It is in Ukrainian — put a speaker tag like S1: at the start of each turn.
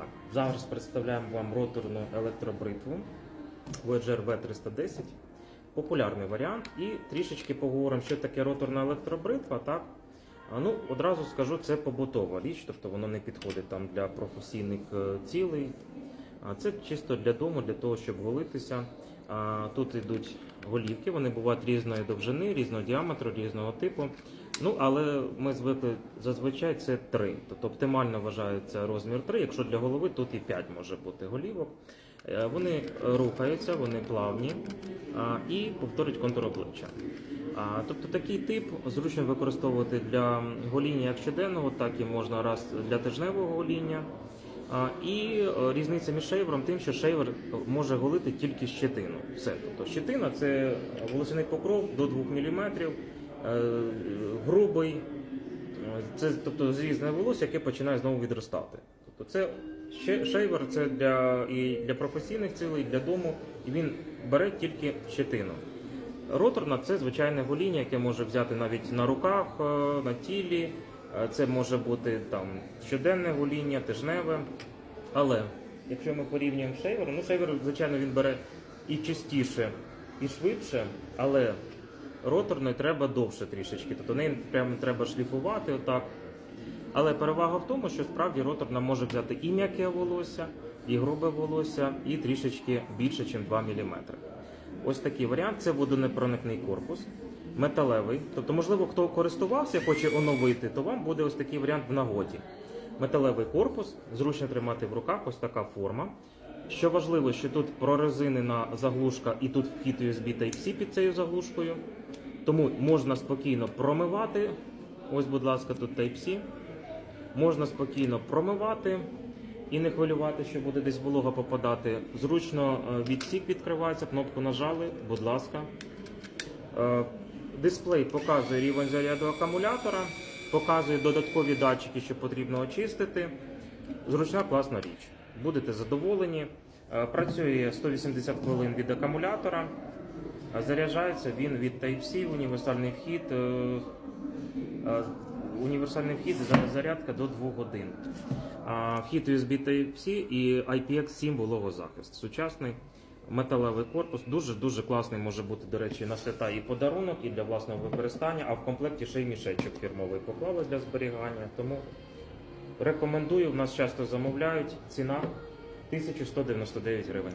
S1: Так, зараз представляємо вам роторну електробритву Voyager V310. Популярний варіант. І трішечки поговоримо, що таке роторна електробритва. Так? Ну, одразу скажу, це побутова річ, тобто воно не підходить там для професійних е, цілей. А це чисто для дому, для того, щоб голитися. Тут йдуть голівки, вони бувають різної довжини, різного діаметру, різного типу. Ну, але ми звикли зазвичай це 3. Тобто оптимально вважається розмір 3. Якщо для голови, тут і 5 може бути голівок. Е, Вони рухаються, вони плавні і повторюють контур обличчя. Тобто такий тип зручно використовувати для гоління як щоденного, так і можна раз для тижневого гоління. І е, різниця між шейвером тим, що шейвер може голити тільки щетину. Все. Тобто щетина це волосяний покров до 2 мм, е, грубий, е, це тобто зрізане волосся, яке починає знову відростати. Тобто це шейвер це для, і для професійних цілей, і для дому, і він бере тільки щетину. Роторна це звичайне гоління, яке може взяти навіть на руках, на тілі. Е, Це може бути там щоденне гоління, тижневе. Але якщо ми порівнюємо з шейвером, ну шейвер, звичайно, він бере і частіше, і швидше, але роторної треба довше трішечки. Тобто неї прямо треба шліфувати отак. Але перевага в тому, що справді роторна може взяти і м'яке волосся, і грубе волосся, і трішечки більше, ніж 2 мм. Ось такий варіант це водонепроникний корпус, металевий. Тобто, можливо, хто користувався, хоче оновити, то вам буде ось такий варіант в нагоді. Металевий корпус, зручно тримати в руках, ось така форма. Що важливо, що тут прорезинена заглушка і тут вхід USB Type-C під цією заглушкою. Тому можна спокійно промивати. Ось, будь ласка, тут Type-C. Можна спокійно промивати і не хвилювати, що буде десь волога попадати. Зручно е, відсік відкривається, кнопку нажали, будь ласка. Е, Дисплей показує рівень заряду акумулятора, показує додаткові датчики, що потрібно очистити. Зручна класна річ. Будете задоволені. Е, Працює 180 хвилин від акумулятора. Заряджається він від Type-C, універсальний вхід. е, е, Універсальний вхід зарядка до 2 годин. Вхід USB Type-C і IPX7 вологозахист. Сучасний металевий корпус. Дуже дуже класний може бути, до речі, на свята і подарунок, і для власного використання. А в комплекті ще й мішечок фірмовий поклали для зберігання. Тому рекомендую. В нас часто замовляють. Ціна 1199 гривень.